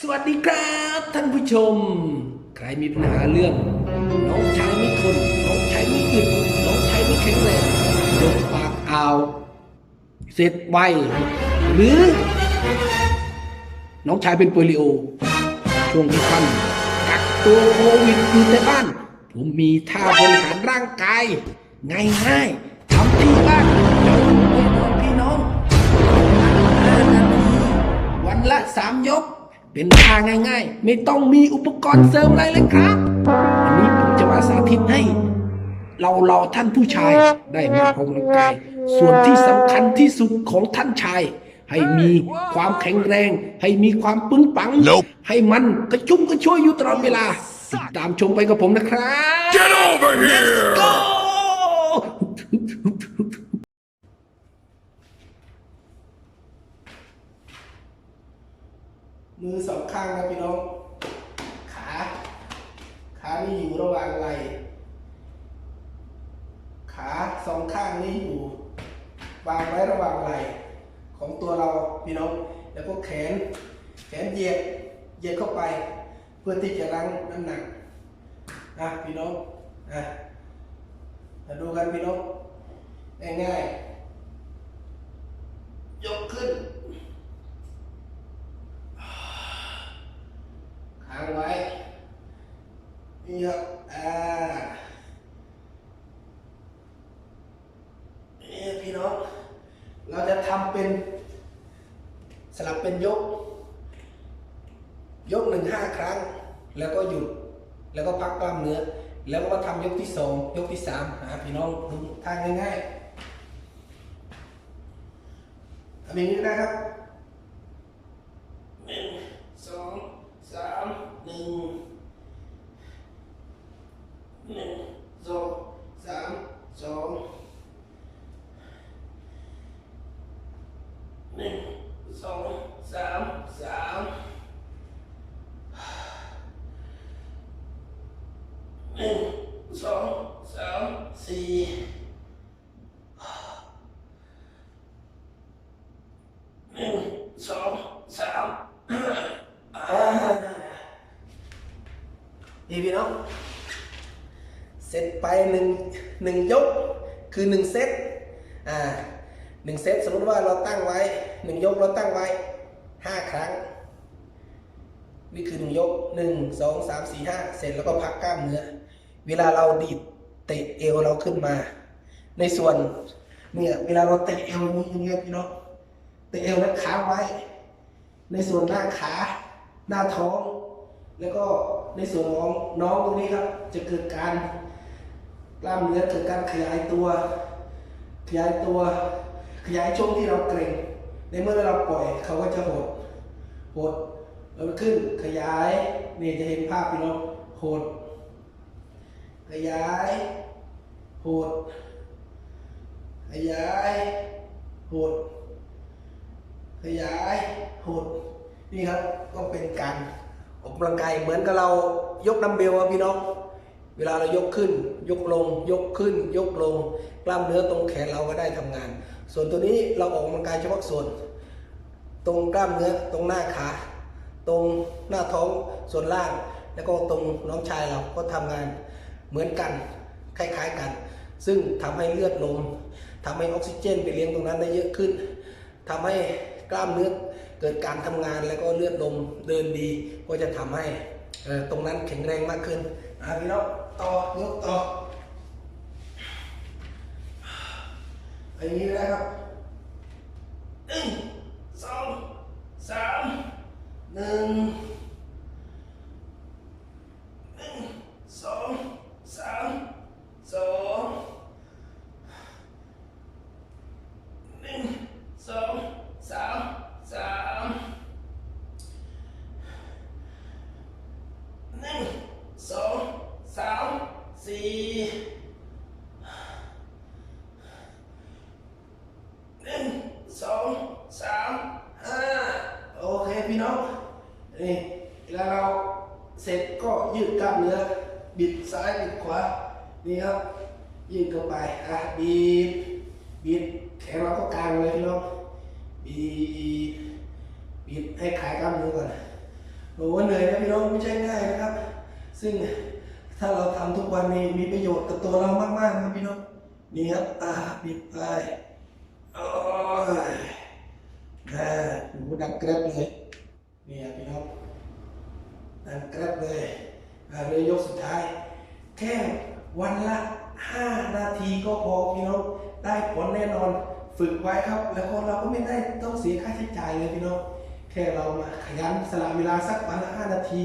สวัสดีครับท่านผู้ชม ใครมีปัญหาเรื่อง น้องชายไม่ทนน้องชายไม่อึดน้องชายไม่แข็งแรงยกปากอ่าว เสร็จไวหรือ น้องชายเป็นโปลิโอ ช่วงที่ท่านกักตัวโควิดอยู่ในบ้าน ผมมีท่าบริหารร่างกายง่ายๆทำที่บ้านเจ้าแน่นอนพี่น้องห้านาทีวันละสามยก เป็นท่าง่าย ๆ ไม่ต้องมีอุปกรณ์เสริมอะไรเลยครับวันนี้ผมจะมาสาธิตให้ เราเราท่านผู้ชายได้มาออกกำลังกาย ส่วนที่สำคัญที่สุดของท่านชาย ให้มีความแข็งแรง ให้มีความปึงปัง Nope ให้มันกระชุ่มกระชวยอยู่ตลอดเวลาติดตามชมไปกับผมนะครับ Get over here! Go มือสองข้างนะพี่น้อง ขา ขานี่อยู่ระหว่างไหล่ ขาสองข้างนี้อยู่วางไว้ระหว่างไหล่ของตัวเราพี่น้อง แล้วก็แขน แขนเหยียด เหยียดเข้าไป เพื่อที่จะรั้งน้ำหนักอะพี่น้องอะมาดูกันพี่น้องง่ายๆยกขึ้น ค้างไว้ นี่ครับ อ่า นี่พี่น้อง เราจะทำเป็น สลับเป็นยก ยกหนึ่งห้าครั้ง แล้วก็หยุด แล้วก็พักกล้าม เนื้อ แล้วก็มาทำยกที่สองยกที่สามหาพี่น้องดูทางง่ายๆทำอย่างนี้นะครับหนึ่งสองสามหนึ่งหนึ่งสองสามสองหนึ่งสองสามสามหนึ่งสองสามสี่หนึ่งสองสามห้านี่พี่น้อง เสร็จไป หนึ่งหนึ่งยกคือหนึ่งเซตอ่าหนึ่งเซตสมมติว่าเราตั้งไว้หนึ่งยกเราตั้งไว้ห้าครั้ง นี่คือหนึ่งยกหนึ่งสองสามสี่ห้าเสร็จแล้วก็พักกล้ามเนื้อ เวลาเราดีดเตะเอวเราขึ้นมา ในส่วนเนี่ยเวลาเราเตะเอวอย่างเงี้ยพี่น้องเตะเอวแล้วค้างไว้ ในส่วนหน้าขาหน้าท้อง แล้วก็ในส่วนของน้องตรงนี้ครับ จะเกิดการ กล้ามเนื้อเกิดการขยายตัว ขยายตัว ขยายช่วงที่เราเกร็งในเมื่อเราปล่อยเขาก็จะหดหดแล้วขึ้นขยายนี่จะเห็นภาพพี่น้องหดขยายหดขยายหดขยายหดนี่ครับก็เป็นการออกกำลังกายเหมือนกับเรายกดัมเบลอะพี่น้อง เวลาเรายกขึ้น ยกลง ยกขึ้น ยกลง กล้ามเนื้อตรงแขนเราก็ได้ทำงาน ส่วนตัวนี้เราออกกำลังกายเฉพาะส่วน ตรงกล้ามเนื้อตรงหน้าขา ตรงหน้าท้องส่วนล่าง แล้วก็ตรงน้องชายเราก็ทำงานเหมือนกันคล้ายๆกัน ซึ่งทำให้เลือดลมทำให้ออกซิเจนไปเลี้ยงตรงนั้นได้เยอะขึ้นทำให้กล้ามเนื้อเกิดการทำงานแล้วก็เลือดลมเดินดีก็จะทำให้ตรงนั้นแข็งแรงมากขึ้นอะพี่น้อง ต่อยกต่ออย่างนี้นะครับหนึ่งสองสามหนึ่งหนึ่งสองสามสองหนึ่งสองสามสามหนึ่งสองสาม สี่หนึ่งสองสามห้าโอเคพี่น้องนี่แล้วเราเสร็จก็ยืดกล้ามเนื้อบิดซ้ายบิดขวานี่ครับยืดเข้าไปอะบีบบีบแขนเราก็กางเลยพี่น้องบีบบีบให้ขายกล้ามเนื้อก่อนโอ้เหนื่อยนะพี่น้องไม่ใช่ง่ายนะครับ ซึ่ง ถ้าเราทำทุกวันนี้มีประโยชน์กับตัวเรามากๆนะครับพี่น้องนี่ครับอ่าบิดไปโอ้ยอ่าหูดังแกรบเลยนี่ครับพี่น้องดังแกรบเลยเลยยกสุดท้าย แค่วันละ 5 นาทีก็พอพี่น้องได้ผลแน่นอนฝึกไว้ครับ แล้วก็เราก็ไม่ได้ต้องเสียค่าใช้จ่ายเลยพี่น้องแค่เรามาขยันสละเวลาสักวันละ5นาที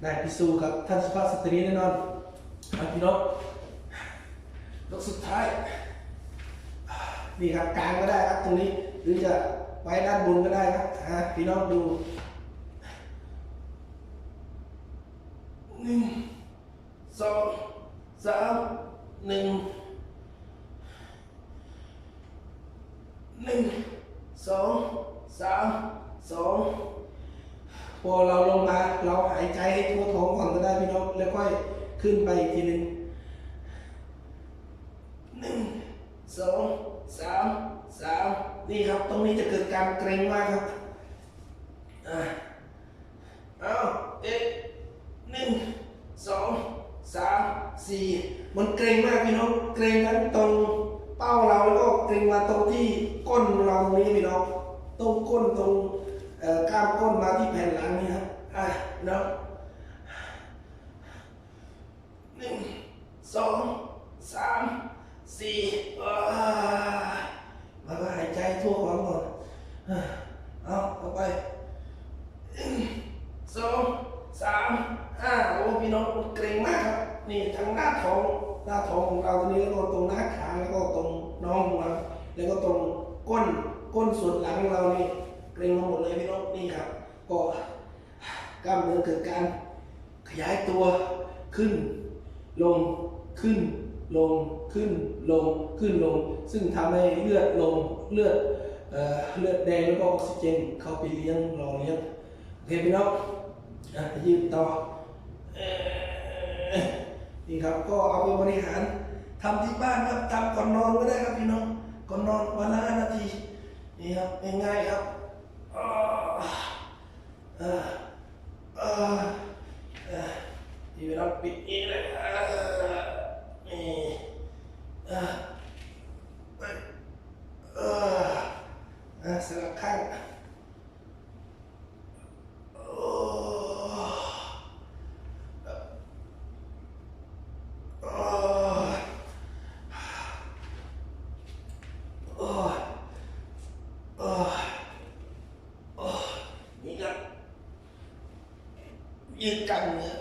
ได้พิสูจน์กับท่านสุภาพสตรีแน่นอนครับพี่น้องยกสุดท้าย นี่ครับกลางก็ได้ครับตรงนี้ หรือจะไว้ด้านบนก็ได้ครับอ่าพี่น้องดูหนึ่งสองสามหนึ่งหนึ่งสองสามสอง พอเราลงมาเราหายใจให้ทั่วท้องก่อนก็ได้พี่น้องแล้วค่อยขึ้นไปอีกทีหนึ่งหนึ่งสองสามสามนี่ครับตรงนี้จะเกิดการเกร็งมากครับอ่าเอาเอ๊ะหนึ่งสองสามสี่มันเกร็งมากพี่น้องเกร็งทั้งตรงเป้าเราแล้วก็เกร็งมาตรงที่ก้นเราตรงนี้พี่น้องตรงก้นตรง กล้ามก้นมาที่แผ่นหลังนี่ครับอะน้องหนึ่งสองสามสี่อ่าแล้วก็หายใจทั่วท้องก่อนเอาเอาไปสองสามห้าโอ้พี่น้องเกรงมากครับ นี่ทั้งหน้าท้องหน้าท้องของเราตรงนี้แล้วก็ตรงหน้าขาแล้วก็ตรงน่องของเราแล้วก็ตรงก้นก้นส่วนหลังของเรานี่ เกรงมาหมดเลยพี่น้องนี่ครับ ก็กล้ามเนื้อเกิดการขยายตัวขึ้น ลงขึ้น ลงขึ้นลงขึ้นลง ซึ่งทำให้เลือดลงเลือดเอเลือดแดงแล้วก็ออกซิเจนเข้าไปเลี้ยงหล่อเลี้ยงโอเคพี่น้องอะยืนต่อเอ่อนี่ครับก็เอาไปบริหารทำที่บ้านครับทำก่อนนอนก็ได้ครับพี่น้องก่อนนอนวันละห้านาทีนี่ครับง่ายๆครับ อ่าอ่าอ่าอ่านี่พี่น้องปิดนี้เลยอ่านี่อ่าไปอ่าอ่าสลับข้าง โอ้โอ้โอ้โอ้โอ้นี่ครับ ยืดกล้ามเนื้อ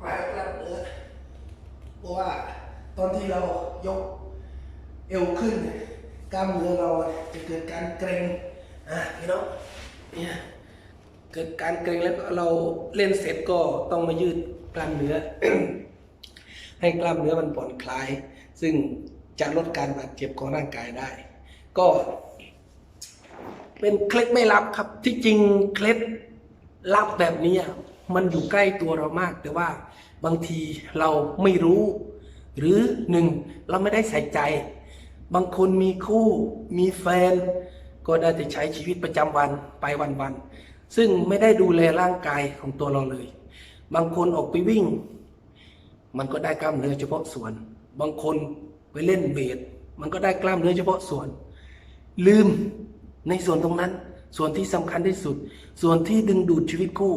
คลายกล้ามเนื้อเพราะว่าตอนที่เรายกเอวขึ้นกล้ามเนื้อเราจะเกิดการเกร็งอะพี่น้องเนี่ยเกิดการเกร็งแล้วเราเล่นเสร็จก็ต้องมายืดกล้ามเนื้อ ให้กล้ามเนื้อมันผ่อนคลาย ซึ่งจะลดการบาดเจ็บของร่างกายได้ ก็เป็นเคล็ดไม่ลับครับที่จริงเคล็ดลับแบบนี้ มันอยู่ใกล้ตัวเรามาก แต่ว่าบางทีเราไม่รู้ หรือหนึ่งเราไม่ได้ใส่ใจ บางคนมีคู่มีแฟน ก็ได้แต่ใช้ชีวิตประจำวันไปวันๆซึ่งไม่ได้ดูแลร่างกายของตัวเราเลย บางคนออกไปวิ่ง มันก็ได้กล้ามเนื้อเฉพาะส่วน บางคนไปเล่นเวทมันก็ได้กล้ามเนื้อเฉพาะส่วน ลืมในส่วนตรงนั้น ส่วนที่สำคัญที่สุด ส่วนที่ดึงดูดชีวิตคู่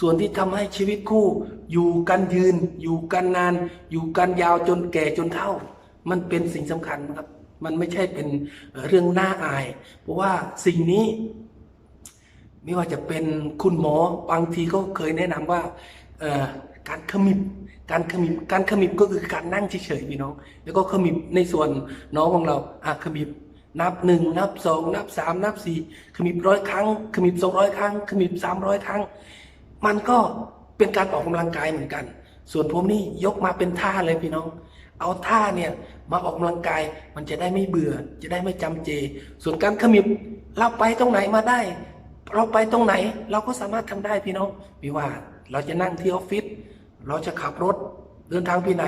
ส่วนที่ทำให้ชีวิตคู่ อยู่กันยืน อยู่กันนาน อยู่กันยาวจนแก่จนเฒ่า มันเป็นสิ่งสำคัญนะครับ มันไม่ใช่เป็นเรื่องน่าอาย เพราะว่าสิ่งนี้ ไม่ว่าจะเป็นคุณหมอบางทีก็เคยแนะนำว่าการขมิบการขมิบการขมิบก็คือการนั่งเฉยๆพี่น้อง แล้วก็ขมิบในส่วนน้องของเราอะขมิบ นับหนึ่งนับสองนับสามนับสี่ขมิบร้อยครั้ง ขมิบสองร้อยครั้ง ขมิบสามร้อยครั้ง มันก็เป็นการออกกำลังกายเหมือนกัน ส่วนผมนี่ยกมาเป็นท่าเลยพี่น้อง เอาท่าเนี่ยมาออกกำลังกายมันจะได้ไม่เบื่อ จะได้ไม่จำเจ ส่วนการขมิบเราไปตรงไหนมาได้ เราไปตรงไหนเราก็สามารถทำได้พี่น้องไม่ว่าเราจะนั่งที่ออฟฟิศเราจะขับรถเดินทางไปไหน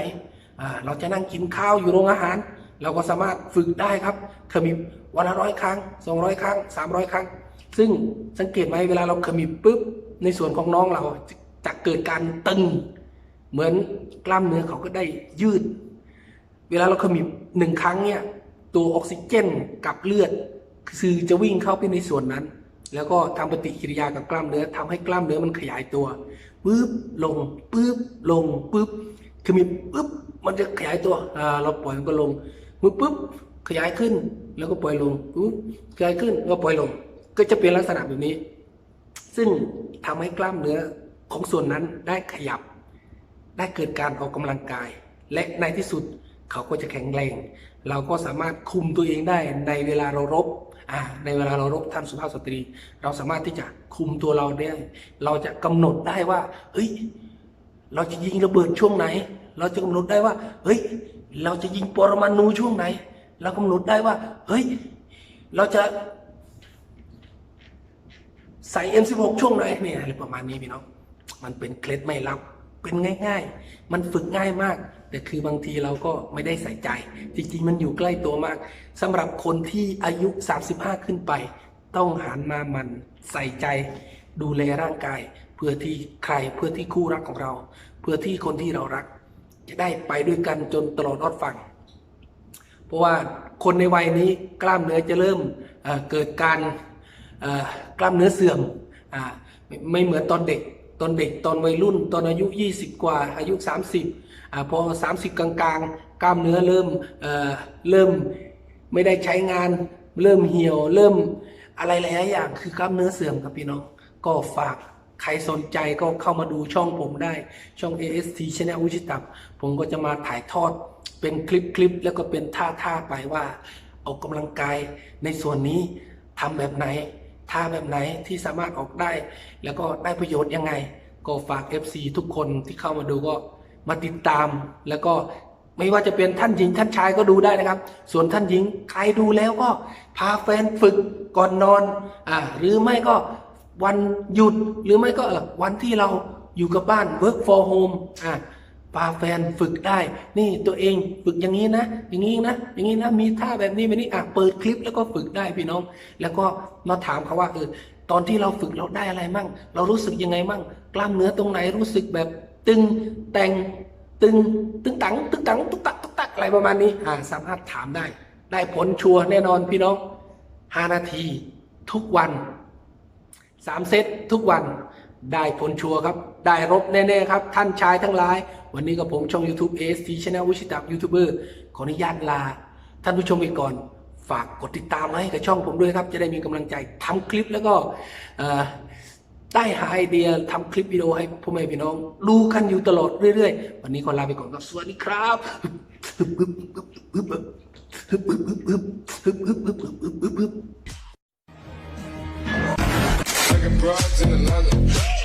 เราจะนั่งกินข้าวอยู่โรงอาหาร เราก็สามารถฝึกได้ครับขมิบวันละร้อยครั้ง200 ครั้ง 300 ครั้ง ซึ่งสังเกตไหมเวลาเราขมิบปุ๊บในส่วนของน้องเราจะเกิดการตึง เหมือนกล้ามเนื้อเขาก็ได้ยืด เวลาเราขมิบหนึ่งครั้งเนี่ยตัวออกซิเจนกับเลือดคือจะวิ่งเข้าไปในส่วนนั้น แล้วก็ทำปฏิกิริยากับกล้ามเนื้อทำให้กล้ามเนื้อมันขยายตัวปึ๊บลงปึ๊บลงปึ๊บขมิบปึ๊บมันจะขยายตัวเราปล่อยมันก็ลง ปึ๊บปึ๊บขยายขึ้นแล้วก็ปล่อยลงปึ๊บขยายขึ้นแล้วปล่อยลง ก็จะเป็นลักษณะแบบนี้ ซึ่งทำให้กล้ามเนื้อของส่วนนั้นได้ขยับ ได้เกิดการออกกำลังกาย และในที่สุดเขาก็จะแข็งแรง เราก็สามารถคุมตัวเองได้ในเวลาเรารบในเวลาเรารบท่านสุภาพสตรี เราสามารถที่จะคุมตัวเราได้ เราจะกำหนดได้ว่า เฮ้ย เราจะยิงระเบิดช่วงไหน เราจะกำหนดได้ว่า เฮ้ย เราจะยิงปรมาณูช่วงไหน เรากำหนดได้ว่า เฮ้ย เราจะ ใส่ M16 ช่วงไหนเนี่ยอะไรประมาณนี้พี่น้อง มันเป็นเคล็ดไม่ลับ เป็นง่าย ๆ มันฝึกง่ายมาก แต่คือบางทีเราก็ไม่ได้ใส่ใจ จริงๆ มันอยู่ใกล้ตัวมากสำหรับคนที่อายุ 35 ขึ้นไป ต้องหันมามันใส่ใจ ดูแลร่างกาย เพื่อที่ใครเพื่อที่คู่รักของเรา เพื่อที่คนที่เรารัก จะได้ไปด้วยกันจนตลอดรอดฟังเพราะว่าคนในวัยนี้กล้ามเนื้อจะเริ่มเเกิดการกล้ามเนื้อเสื่อมอไม่ไม่เหมือนตอนเด็ก ตอนเด็กตอนวัยรุ่น ตอนอายุ 20 กว่าอายุ 30อ่าพอ 30 กลางๆ กล้ามเนื้อเริ่มเเริ่มไม่ได้ใช้งาน เริ่มเหี่ยว เริ่มอะไรหลายอย่างคือกล้ามเนื้อเสื่อมครับพี่น้องก็ฝาก ใครสนใจก็เข้ามาดูช่องผมได้ช่อง AST Channel วิชิตับผมก็จะมาถ่ายทอดเป็นคลิปคลิปแล้วก็เป็นท่าท่าไปว่าออกกำลังกายในส่วนนี้ทำแบบไหนท่าแบบไหนที่สามารถออกได้ แล้วก็ได้ประโยชน์ยังไง ก็ฝาก FC ทุกคนที่เข้ามาดูก็มาติดตาม แล้วก็ไม่ว่าจะเป็นท่านหญิงท่านชายก็ดูได้นะครับ ส่วนท่านหญิงใครดูแล้วก็พาแฟนฝึกก่อนนอนอ่าหรือไม่ก็ วันหยุดหรือไม่ก็วันที่เราอยู่กับบ้าน work for home อ่าพาแฟนฝึกได้ นี่ตัวเองฝึกอย่างนี้นะ อย่างนี้นะ อย่างนี้นะ มีท่าแบบนี้แบบนี้อะเปิดคลิปแล้วก็ฝึกได้พี่น้อง แล้วก็มาถามเขาว่าเออตอนที่เราฝึกเราได้อะไรมั่ง เรารู้สึกยังไงมั่ง กล้ามเนื้อตรงไหนรู้สึกแบบตึงแต่งตึงตึงตังตึงตังตุกตักตุกตักอะไรประมาณนี้อ่าสามารถถามได้ ได้ผลชัวร์แน่นอนพี่น้อง5นาทีทุกวัน สามเซตทุกวันได้ผลชัวร์ครับ ได้รบแน่ ๆ ครับ ท่านชายทั้งหลาย วันนี้กับผมช่อง YouTube AST Channel วิชิตับยูทูบเบอร์ขออนุญาตลา ท่านผู้ชมไปก่อน ฝากกดติดตามให้กับช่องผมด้วยครับ จะได้มีกำลังใจทำคลิปแล้วก็ได้หาไอเดียทำคลิปวิดีโอให้พ่อแม่พี่น้องดูกันอยู่ตลอดเรื่อย ๆ วันนี้ขอลาไปก่อนครับ สวัสดีครับ drugs in London.